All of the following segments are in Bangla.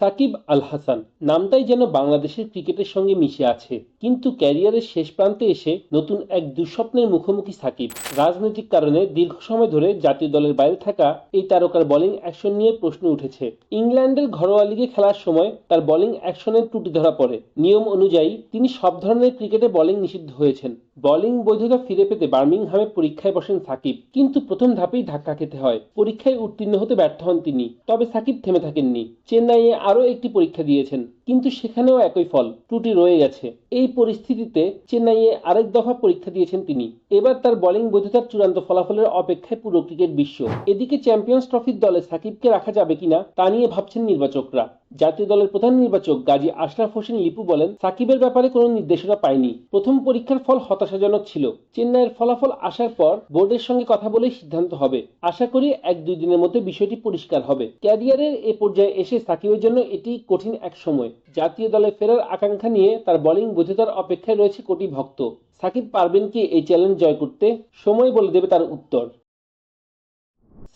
সাকিব আল হাসান নামটাই যেন বাংলাদেশের ক্রিকেটের সঙ্গে মিশে আছে। কিন্তু ক্যারিয়ারের শেষ প্রান্তে এসে নতুন এক দুঃস্বপ্নের মুখোমুখি সাকিব। রাজনৈতিক কারণে দীর্ঘ সময় ধরে জাতীয় দলের বাইরে থাকা এই তারকার বোলিং অ্যাকশন নিয়ে প্রশ্ন উঠেছে। ইংল্যান্ডের ঘরোয়া লিগে খেলার সময় তার বোলিং অ্যাকশনের ত্রুটি ধরা পড়ে। নিয়ম অনুযায়ী তিনি সব ধরনের ক্রিকেটে বোলিং নিষিদ্ধ হয়েছেন। বোলিং বৈধতা ফিরে পেতে বার্মিংহামে পরীক্ষায় বসেন সাকিব। কিন্তু প্রথম ধাপেই ধাক্কা খেতে হয়। পরীক্ষায় উত্তীর্ণ হতে ব্যর্থ হন তিনি। তবে সাকিব থেমে থাকেননি। চেন্নাইয়ে আরও একটি পরীক্ষা দিয়েছেন, কিন্তু সেখানেও একই ফল, ত্রুটি রয়ে গেছে। এই পরিস্থিতিতে চেন্নাইয়ে আরেক দফা পরীক্ষা দিয়েছেন তিনি। এবার তার বোলিং বৈধতার চূড়ান্ত ফলাফলের অপেক্ষায় পুরো ক্রিকেট বিশ্ব। এদিকে চ্যাম্পিয়ন্স ট্রফির দলে সাকিবকে রাখা যাবে কিনা, তা নিয়ে ভাবছেন নির্বাচকরা। জাতীয় দলের প্রধান নির্বাচক গাজী আশরাফ হোসেন লিপু বলেন, সাকিবের ব্যাপারে কোনো নির্দেশনা পায়নি প্রথম পরীক্ষার ফল হতাশাজনক ছিল। চেন্নাইয়ের ফলাফল আসার পর বোর্ডের সঙ্গে কথা বলেই সিদ্ধান্ত হবে। আশা করি এক দুই দিনের মধ্যে বিষয়টি পরিষ্কার হবে। ক্যারিয়ারের এ পর্যায়ে এসে সাকিবের জন্য এটি কঠিন এক সময়। জাতীয় দলে ফেরার আকাঙ্ক্ষা নিয়ে তার বোলিং বৈধতার অপেক্ষায় রয়েছে কোটি ভক্ত। সাকিব পারবেন কি এই চ্যালেঞ্জ জয় করতে? সময় বলে দেবে তার উত্তর।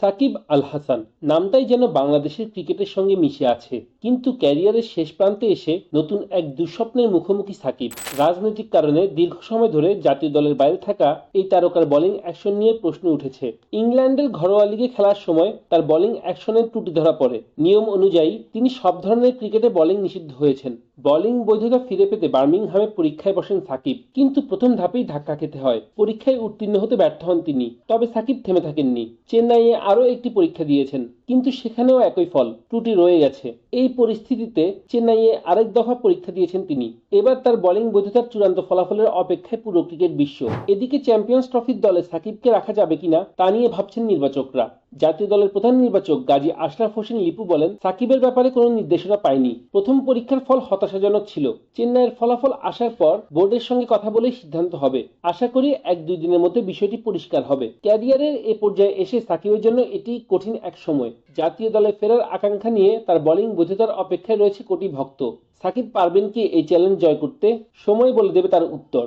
সাকিব আল হাসান, নামটাই যেন বাংলাদেশের ক্রিকেটের সঙ্গে মিশে আছে। কিন্তু ক্যারিয়ারের শেষ প্রান্তে এসে নতুন এক দুঃস্বপ্নের মুখোমুখি সাকিব। রাজনৈতিক কারণে দীর্ঘ সময় ধরে জাতীয় দলের বাইরে থাকা এই তারকার বোলিং অ্যাকশন নিয়ে প্রশ্ন উঠেছে। ইংল্যান্ডের ঘরোয়া লিগে খেলার সময় তার বোলিং অ্যাকশনের ত্রুটি ধরা পড়ে। নিয়ম অনুযায়ী তিনি সব ধরনের ক্রিকেটে বোলিং নিষিদ্ধ হয়েছেন। বোলিং বৈধতা ফিরে পেতে বার্মিংহামে পরীক্ষায় বসেন সাকিব। কিন্তু প্রথম ধাপেই ধাক্কা খেতে হয়। পরীক্ষায় উত্তীর্ণ হতে ব্যর্থ হন তিনি। তবে সাকিব থেমে থাকেননি। চেন্নাইয়ে আরও একটি পরীক্ষা দিয়েছেন। কিন্তু সেখানেও একই ফল, ত্রুটি রয়ে গেছে। এই পরিস্থিতিতে চেন্নাইয়ে আরেক দফা পরীক্ষা দিয়েছেন তিনি। এবার তার বোলিং বৈধতার চূড়ান্ত ফলাফলের অপেক্ষায় পুরো ক্রিকেট বিশ্ব। এদিকে চ্যাম্পিয়ন্স ট্রফির দলে সাকিবকে রাখা যাবে কিনা, তা নিয়ে ভাবছেন নির্বাচকরা। জাতীয় দলের প্রধান নির্বাচক গাজী আশরাফ হোসেন লিপু বলেন, সাকিবের ব্যাপারে কোনো নির্দেশনা পায়নি। প্রথম পরীক্ষার ফল হতাশাজনক ছিল। চেন্নাইয়ের ফলাফল আসার পর বোর্ডের সঙ্গে কথা বলেই সিদ্ধান্ত হবে। আশা করি এক দুই দিনের মধ্যে বিষয়টি পরিষ্কার হবে। ক্যারিয়ারের এ পর্যায়ে এসে সাকিবের জন্য এটি কঠিন এক সময়। জাতীয় দলে ফেরার আকাঙ্ক্ষা নিয়ে তার বোলিং বৈধতার অপেক্ষায় রয়েছে কোটি ভক্ত। সাকিব পারবেন কি এই চ্যালেঞ্জ জয় করতে সময় বলে দেবে তার উত্তর।